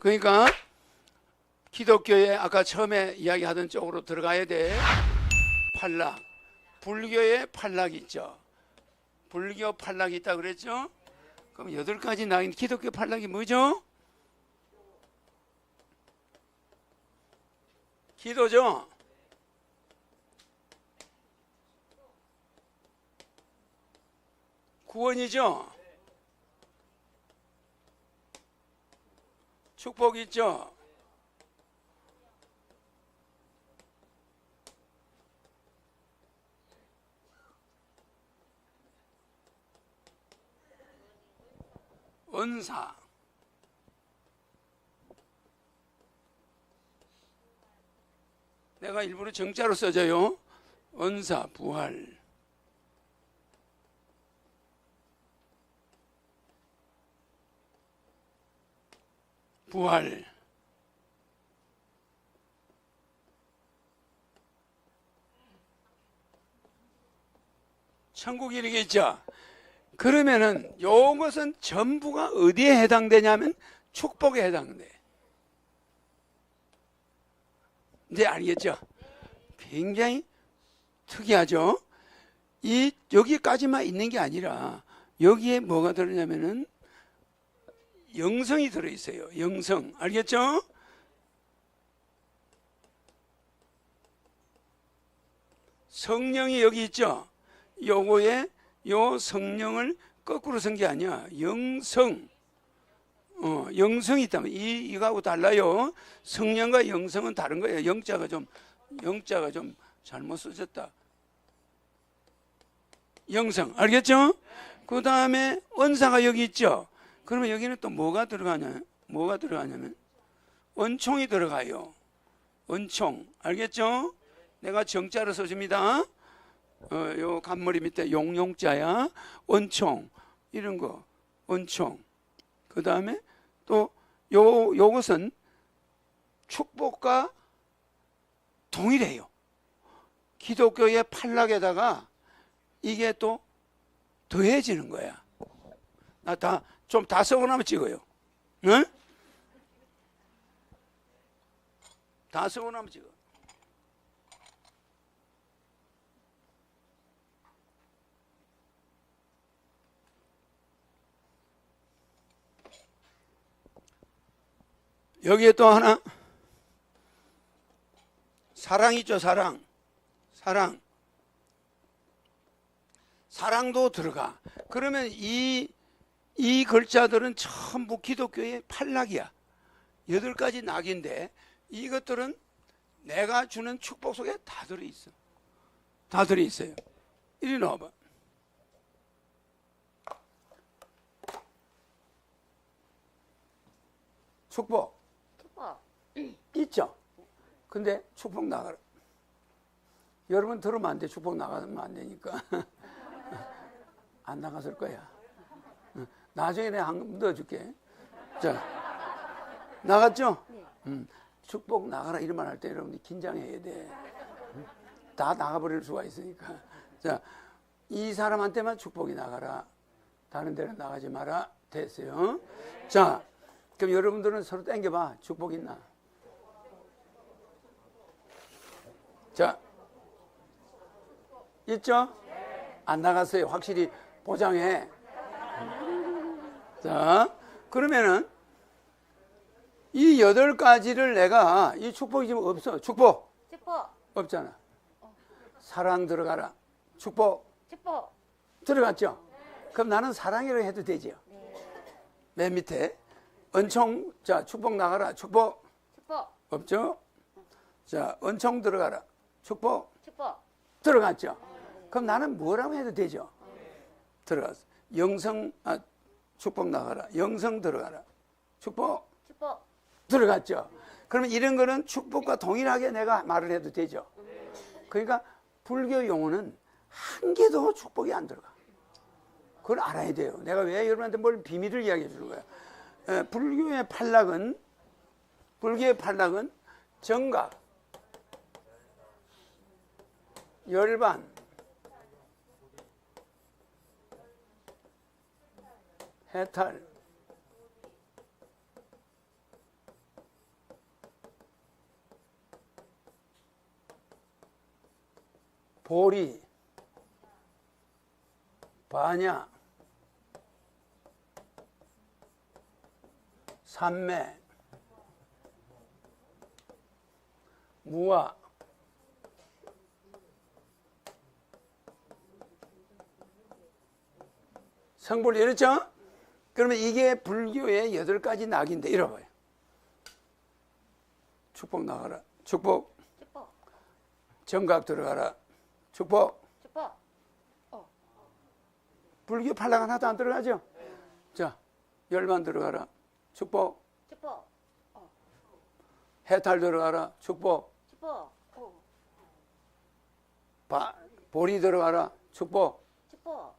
그러니까 기독교의 아까 처음에 이야기하던 쪽으로 들어가야 돼. 팔락. 불교의 팔락이 있죠. 불교 팔락이 있다 그랬죠? 그럼 여덟 가지 나인 기독교 팔락이 뭐죠? 기도죠. 구원이죠. 축복 있죠. 은사. 내가 일부러 정자로 써줘요. 은사, 부활. 부활. 천국 이르겠죠. 그러면은 요것은 전부가 어디에 해당되냐면 축복에 해당돼. 이제 알겠죠? 굉장히 특이하죠? 이 여기까지만 있는 게 아니라 여기에 뭐가 들어냐면은 영성이 들어 있어요. 영성. 알겠죠? 성령이 여기 있죠? 요거에 요 성령을 거꾸로 쓴 게 아니야. 영성. 어, 영성이 있다면 이 이거하고 달라요. 성령과 영성은 다른 거예요. 영자가 좀 영자가 좀 잘못 써졌다. 영성 알겠죠? 그 다음에 원사가 여기 있죠. 그러면 여기는 또 뭐가 들어가냐? 뭐가 들어가냐면 원총이 들어가요. 원총 알겠죠? 내가 정자로 써줍니다. 어, 요 간머리 밑에 용용자야 원총 이런 거 원총 그 다음에 또 요 요것은 축복과 동일해요 기독교의 팔락에다가 이게 또 더해지는 거야 나 다 좀 다 쓰고 나면 찍어요. 응? 다 쓰고 나면 찍어. 여기에 또 하나. 사랑 있죠 사랑. 사랑. 사랑도 들어가. 그러면 이, 이 글자들은 전부 기독교의 팔락이야 여덟 가지 낙인데 이것들은 내가 주는 축복 속에 다 들어있어 다 들어있어요 이리 나와봐 축복 축복. 있죠. 근데 축복 나가라. 여러분 들으면 안 돼. 축복 나가면 안 되니까. 안 나갔을 거야. 응. 나중에 내가 한번 넣어줄게. 자, 나갔죠? 음, 축복 나가라 이런 말 할 때 여러분들 긴장해야 돼. 응? 다 나가버릴 수가 있으니까. 자, 이 사람한테만 축복이 나가라. 다른 데는 나가지 마라. 됐어요. 자, 그럼 여러분들은 서로 땡겨봐. 축복 있나? 자, 있죠? 안 나갔어요. 확실히 보장해. 자, 그러면은 이 여덟 가지를 내가 이 축복이 지금 없어. 축복 축복. 없잖아. 사랑 들어가라. 축복 축복. 들어갔죠? 그럼 나는 사랑이라고 해도 되죠? 맨 밑에 은총 자 축복 나가라. 축복 축복. 없죠? 자 은총 들어가라. 축복 축복. 들어갔죠? 그럼 나는 뭐라고 해도 되죠? 들어갔어. 영성, 아, 축복 나가라. 영성 들어가라. 축복 축복. 들어갔죠? 그러면 이런 거는 축복과 동일하게 내가 말을 해도 되죠? 그러니까 불교 용어는 한 개도 축복이 안 들어가. 그걸 알아야 돼요. 내가 왜 여러분한테 뭘 비밀을 이야기해 주는 거야? 에, 불교의 팔락은, 불교의 팔락은 정각, 열반, 네, 해탈 보리 바냐 삼매 무아 성불 이랬죠? 그러면 이게 불교의 여덟 가지 낙인데 이러봐요. 축복 나가라. 축복. 축복, 정각 들어가라. 축복. 축복, 불교 팔락 하나도 안 들어가죠? 자, 열만 들어가라. 축복. 축복, 해탈 들어가라. 축복. 축복, 오, 바, 보리 들어가라. 축복. 축복,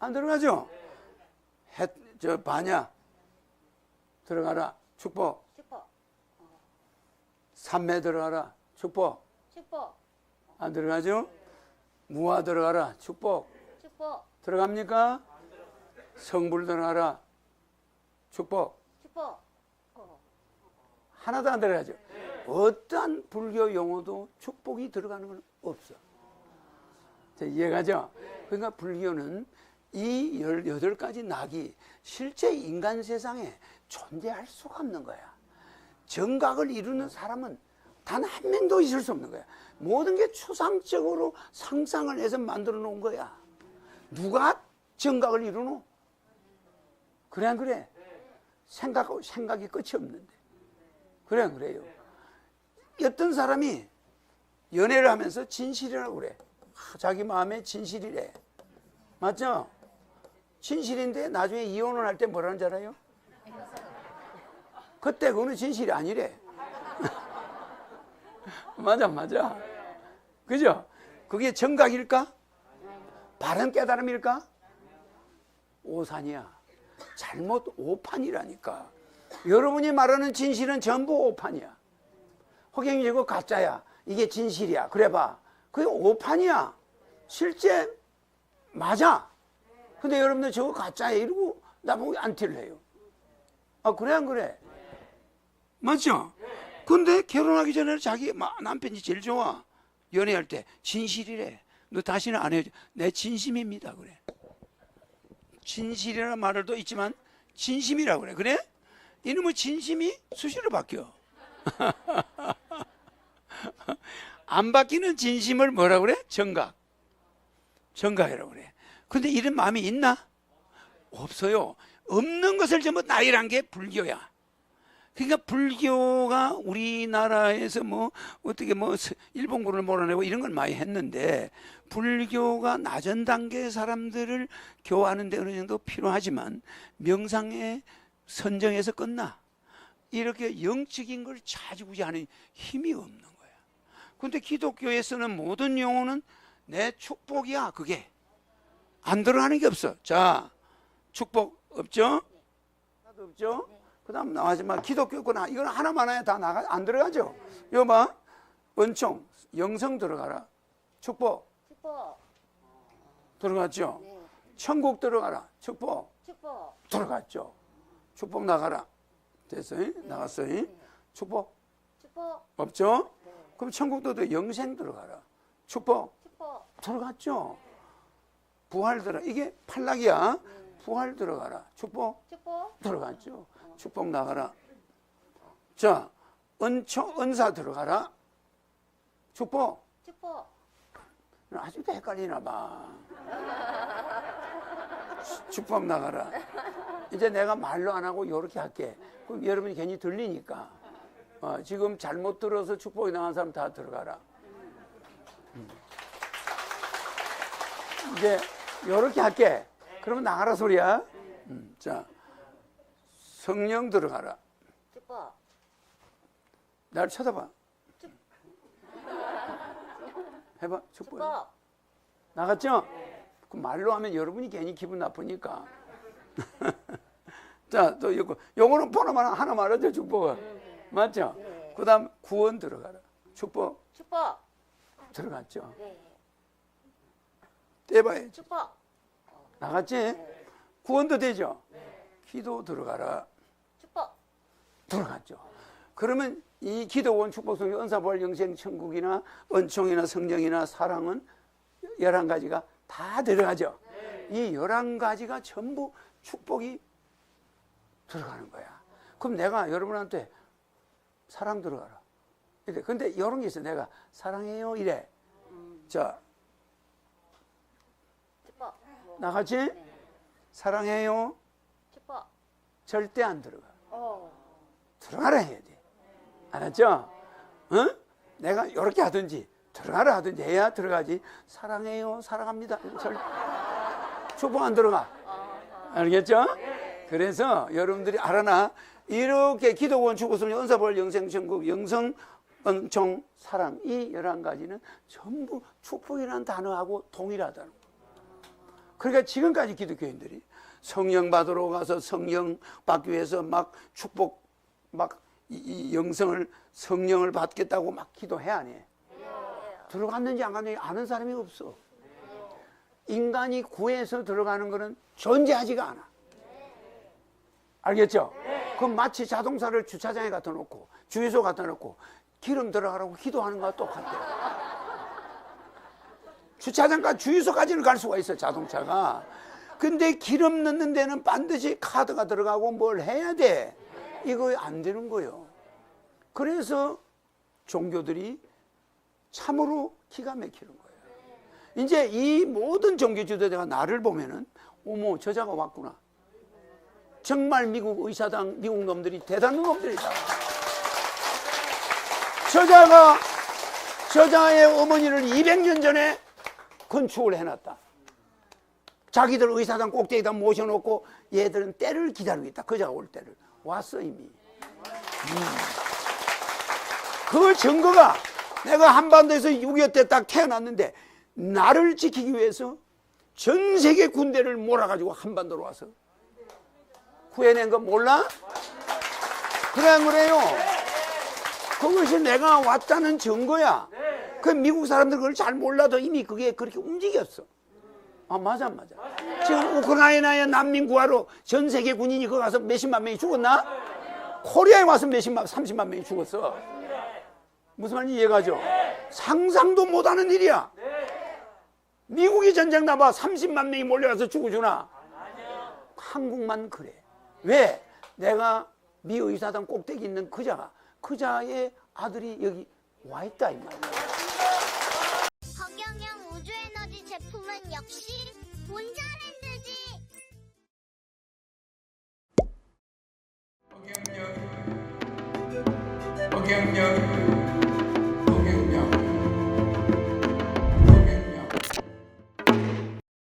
안 들어가죠? 해, 저, 반야 들어가라. 축복. 축복, 삼매 들어가라. 축복. 축복, 안 들어가죠? 무화 들어가라. 축복. 축복, 들어갑니까? 성불 들어가라. 축복. 하나도 안 들어가죠. 어떠한 불교 용어도 축복이 들어가는 건 없어. 자, 이해가죠? 그러니까 불교는 이 18가지 낙이 실제 인간 세상에 존재할 수가 없는 거야. 정각을 이루는 사람은 단 한 명도 있을 수 없는 거야. 모든 게 추상적으로 상상을 해서 만들어 놓은 거야. 누가 정각을 이루노? 그래 안 그래? 생각, 생각이 끝이 없는데. 그래 안 그래요? 어떤 사람이 연애를 하면서 진실이라고 그래. 아, 자기 마음에 진실이래. 맞죠? 진실인데 나중에 이혼을 할 때 뭐라는 줄 알아요? 그때 그거는 진실이 아니래. 맞아, 맞아. 그죠? 그게 정각일까? 바른 깨달음일까? 오산이야. 잘못 오판이라니까. 여러분이 말하는 진실은 전부 오판이야. 허경이고 가짜야. 이게 진실이야. 그래 봐. 그게 오판이야. 실제 맞아. 근데 여러분들 저거 가짜야 이러고 나보고 안티를 해요. 아 그래 안 그래? 맞죠? 근데 결혼하기 전에 자기 마- 남편이 제일 좋아. 연애할 때 진실이래. 너 다시는 안 해줘. 내 진심입니다. 그래. 진실이라는 말을 또 있지만 진심이라고 그래. 그래? 이놈의 진심이 수시로 바뀌어. 안 바뀌는 진심을 뭐라 그래? 정각. 정각이라고 그래. 근데 이런 마음이 있나? 없어요. 없는 것을 전부 나이란 게 불교야. 그러니까 불교가 우리나라에서 뭐 어떻게 뭐 일본군을 몰아내고 이런 걸 많이 했는데 불교가 낮은 단계의 사람들을 교화하는 데 어느 정도 필요하지만 명상에 선정해서 끝나. 이렇게 영적인 걸 차지구지하는 힘이 없는 거야. 근데 기독교에 쓰는 모든 용어는 내 축복이야, 그게. 안 들어가는 게 없어. 자, 축복 없죠? 하나도 없죠? 그 다음 나가지만 기독교 거나 이건 하나만 해야 다 나가, 안 들어가죠? 이거 봐. 은총, 영성 들어가라. 축복 축복, 들어갔죠? 네, 천국 들어가라. 축복 축복, 들어갔죠? 축복 나가라. 됐어요? 나갔어요? 축복 축복, 없죠? 네, 그럼 천국도 또 영생 들어가라. 축복 축복, 들어갔죠? 부활 들어. 이게 팔락이야. 부활 들어가라. 축복 축복, 들어갔죠? 축복 나가라. 자, 은총, 은사 들어가라. 축복. 축복, 아직도 헷갈리나 봐. 축복 나가라. 이제 내가 말로 안 하고 이렇게 할게. 그럼 여러분이 괜히 들리니까. 어, 지금 잘못 들어서 축복이 나간 사람 다 들어가라. 음. 이제 이렇게 할게. 그러면 나가라 소리야. 음, 자, 성령 들어가라. 축복, 날 쳐다봐. 해봐. 축복. 나갔죠? 그 말로 하면 여러분이 괜히 기분 나쁘니까. 자, 또 이거, 요거는 번호만 하나 말하죠, 축복은. 맞죠? 네. 그 다음 구원 들어가라. 축복 축복, 들어갔죠? 네, 떼봐야지. 축복, 나갔지? 구원도 되죠? 기도 들어가라. 축복, 들어갔죠? 그러면 이 기도원 축복성경 은사부활 영생 천국이나 은총이나 성령이나 사랑은 열한 가지가 다 들어가죠. 이 열한 가지가 전부 축복이 들어가는 거야. 그럼 내가 여러분한테 사랑 들어가라. 이래. 근데 이런 게 있어. 내가 사랑해요 이래. 자. 나같이 사랑해요 기뻐. 절대 안 들어가. 어. 들어가라 해야 돼. 알았죠? 응? 내가 이렇게 하든지 들어가라 하든지 해야 들어가지. 사랑해요, 사랑합니다. 절 축복 안 들어가. 알겠죠? 그래서 여러분들이 알아나 이렇게 기도원 축복성 은사벌 영생천국 영성 은총 사랑 이 열한 가지는 전부 축복이라는 단어하고 동일하다는 거. 그러니까 지금까지 기독교인들이 성령 받으러 가서 성령 받기 위해서 막 축복 막 이, 이 영성을 성령을 받겠다고 막 기도해 안 해? 들어갔는지 안 갔는지 아는 사람이 없어. 인간이 구해서 들어가는 거는 존재하지가 않아. 알겠죠? 그럼 마치 자동차를 주차장에 갖다 놓고 주유소 갖다 놓고 기름 들어가라고 기도하는 거와 똑같대. 주차장과 주유소까지는 갈 수가 있어 자동차가. 근데 기름 넣는 데는 반드시 카드가 들어가고 뭘 해야 돼. 이거 안 되는 거예요. 그래서 종교들이 참으로 기가 막히는 거예요. 이제 이 모든 종교 지도자가 나를 보면은 어머 저자가 왔구나. 정말 미국 의사당 미국 놈들이 대단한 놈들이다. 저자가 저자의 어머니를 200년 전에 건축을 해놨다. 자기들 의사당 꼭대기에다 모셔놓고 얘들은 때를 기다리고 있다. 그자가 올 때를. 왔어 이미. 음. 그 증거가 내가 한반도에서 6.25 때 딱 태어났는데 나를 지키기 위해서 전 세계 군대를 몰아가지고 한반도로 와서 구해낸 거 몰라? 그래 안 그래요? 그것이 내가 왔다는 증거야. 그 미국 사람들 그걸 잘 몰라도 이미 그게 그렇게 움직였어. 아 맞아 맞아. 지금 우크라이나에 난민 구하러 전 세계 군인이 거기 가서 몇십만 명이 죽었나? 코리아에 와서 몇십만, 삼십만 명이 죽었어. 무슨 말인지 이해가죠? 상상도 못하는 일이야. 미국이 전쟁 나봐 30만 명이 몰려와서 죽어주나? 한국만 그래. 왜? 내가 미 의사당 꼭대기 있는 그자가 그자의 아들이 여기 와 있다 이 말이야. 제품은 역시 본자랜드지. 허경영